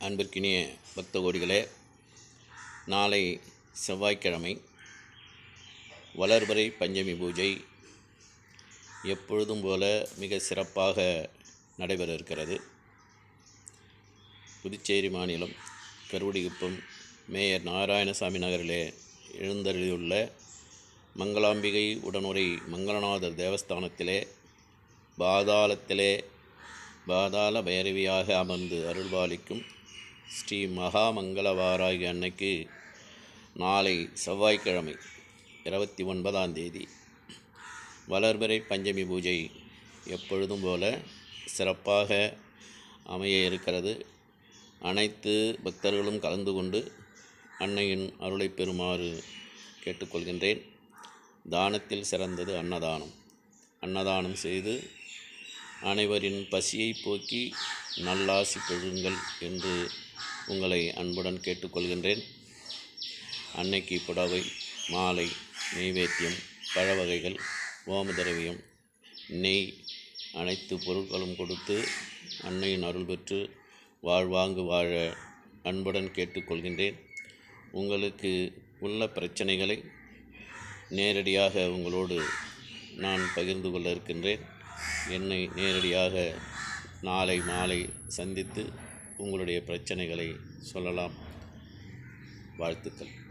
அன்பிற்கினிய பக்த கோடிகளே நாளை செவ்வாய்க்கிழமை வளர்பறை பஞ்சமி பூஜை எப்பொழுதும் போல மிக சிறப்பாக நடைபெற இருக்கிறது புதுச்சேரி மாநிலம் கருவடிகுப்பம் மேயர் நாராயணசாமி நகரிலே எழுந்தருளியுள்ள மங்களாம்பிகை உடனுரை மங்களநாதர் தேவஸ்தானத்திலே பாதாளத்திலே பாதாள பைரவியாக அமர்ந்து அருள்பாலிக்கும் ஸ்ரீ மகாமங்களவாராகி அன்னைக்கு நாளை செவ்வாய்க்கிழமை இருபத்தி ஒன்பதாம் தேதி. வளர்பிறை பஞ்சமி பூஜை எப்பொழுதும் போல சிறப்பாக அமைய இருக்கிறது. அனைத்து பக்தர்களும் கலந்து கொண்டு அன்னையின் அருளை பெறுமாறு கேட்டுக்கொள்கின்றேன். தானத்தில் சிறந்தது அன்னதானம். அன்னதானம் செய்து அனைவரின் பசியை போக்கி நல்லாசி பெறுங்கள் என்று உங்களை அன்புடன் கேட்டுக்கொள்கின்றேன். அன்னைக்கு புடவை மாலை நெய்வேத்தியம் பழவகைகள் ஓமதிரவியம் நெய் அனைத்து பொருட்களும் கொடுத்து அன்னையின் அருள் பெற்று வாழ்வாங்கு வாழ அன்புடன் கேட்டுக்கொள்கின்றேன். உங்களுக்கு உள்ள பிரச்சனைகளை நேரடியாக உங்களோடு நான் பகிர்ந்து கொள்ள இருக்கின்றேன். என்னை நேரடியாக நாளை மாலை சந்தித்து உங்களுடைய பிரச்சனைகளை சொல்லலாம். வாழ்த்துக்கள்.